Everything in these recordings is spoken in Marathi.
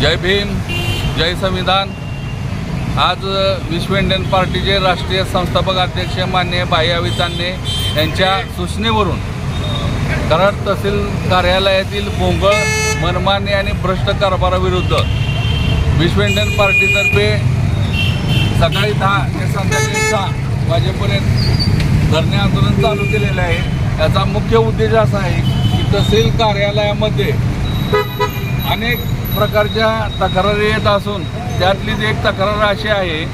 जय भीम जय संविधान. आज विश्व इंडियन पार्टीचे राष्ट्रीय संस्थापक अध्यक्ष मान्य भाई अवितांने यांच्या सूचनेवरून कराड तहसील कार्यालयातील बोंगळ मनमानी आणि भ्रष्ट कारभाराविरुद्ध विश्व इंडियन पार्टीतर्फे सकाळी दहा ते संध्याकाळी सहा वाजेपर्यंत धरणे आंदोलन चालू केलेलं आहे. याचा मुख्य उद्देश असा आहे की तहसील कार्यालयामध्ये अनेक प्रकारच्या तक्रारी येत असून त्यातलीच एक तक्रार अशी आहे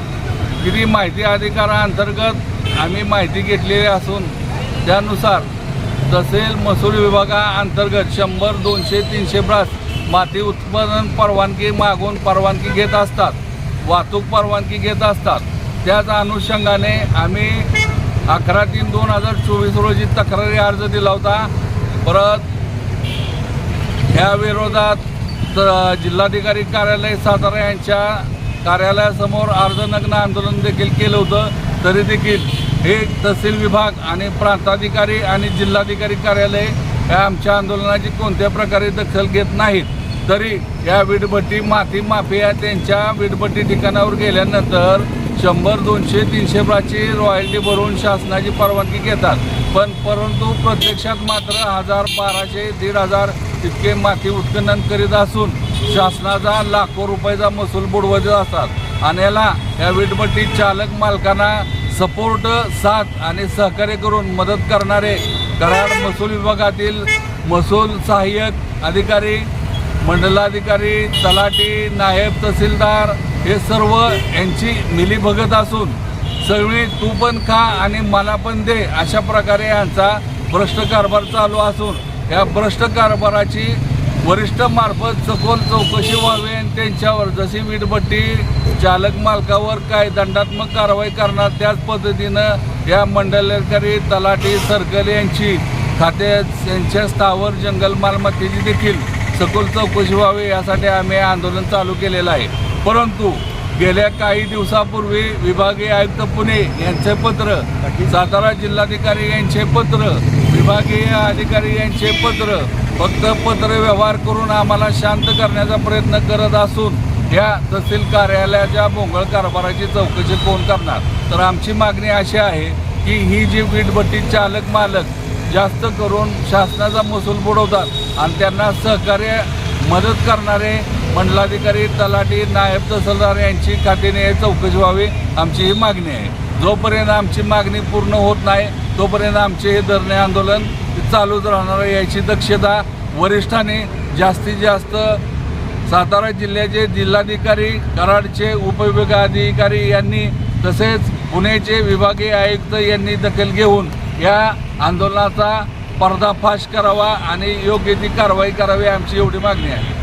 की ती माहिती अधिकाराअंतर्गत आम्ही माहिती घेतलेली असून त्यानुसार तसेल महसूल विभागाअंतर्गत शंभर दोनशे तीनशे ब्रास माती उत्पादन परवानगी मागून परवानगी घेत असतात वाहतूक परवानगी घेत असतात. त्याच अनुषंगाने आम्ही अकरा तीन दोन हजार चोवीस रोजी तक्रारी अर्ज दिला होता. परत ह्या विरोधात तर जिल्हाधिकारी कार्यालय सातारा यांच्या कार्यालयासमोर अर्धनग्न आंदोलन देखील केलं होतं. तरी देखील हे तहसील विभाग आणि प्रांताधिकारी आणि जिल्हाधिकारी कार्यालय या आमच्या आंदोलनाची कोणत्या प्रकारे दखल घेत नाहीत. तरी या वीटभट्टी माती माफिया त्यांच्या वीटभट्टी ठिकाणावर गेल्यानंतर शंभर दोनशे तीनशे प्राची रॉयल्टी भरून शासनाची परवानगी घेतात. पण परंतु प्रत्यक्षात मात्र हजार बाराशे दीड हजार इतके माती उत्खनन करीत असून शासनाचा लाखो रुपयाचा महसूल बुडवत असतात. आणि याला या वीटभट्टी चालक मालकांना सपोर्ट साथ आणि सहकार्य करून मदत करणारे कराड महसूल विभागातील महसूल सहाय्यक अधिकारी मंडलाधिकारी तलाठी नायब तहसीलदार हे सर्व यांची मिलीभगत असून सगळी तू पण खा आणि मला पण दे अशा प्रकारे यांचा भ्रष्ट कारभार चालू असून या भ्रष्ट कारभाराची वरिष्ठ मार्फत सखोल चौकशी व्हावी आणि त्यांच्यावर जशी वीटभट्टी चालक मालकावर काय दंडात्मक कारवाई करणार त्याच पद्धतीनं या मंडलाधिकारी तलाठी सर्कल यांची खाते यांच्या स्थावर जंगल मालमत्तेची देखील सखोल चौकशी व्हावी यासाठी आम्ही आंदोलन चालू केलेलं आहे. परंतु गेल्या काही दिवसापूर्वी विभागीय आयुक्त पुणे यांचे पत्र सातारा जिल्हाधिकारी यांचे पत्र विभागीय अधिकारी यांचे पत्र फक्त पत्र व्यवहार करून आम्हाला शांत करण्याचा प्रयत्न करत असून या तहसील कार्यालयाच्या भोंगळ कारभाराची चौकशी कोण करणार? तर आमची मागणी अशी आहे की ही जी वीटभट्टी चालक मालक जास्त करून शासनाचा महसूल बुडवतात आणि त्यांना सहकार्य मदत करणारे मंडलाधिकारी तलाठी नायब तहसीलदार यांची खात्याने चौकशी व्हावी आमची ही मागणी आहे. जोपर्यंत आमची मागणी पूर्ण होत नाही तोपर्यंत आमचे हे धरणे आंदोलन चालूच राहणार याची दक्षता वरिष्ठांनी जास्तीत जास्त सातारा जिल्ह्याचे जिल्हाधिकारी कराडचे उपविभागाधिकारी यांनी तसेच पुण्याचे विभागीय आयुक्त यांनी दखल घेऊन या आंदोलनाचा पर्दाफाश करावा आणि योग्य ती कारवाई करावी आमची एवढी मागणी आहे.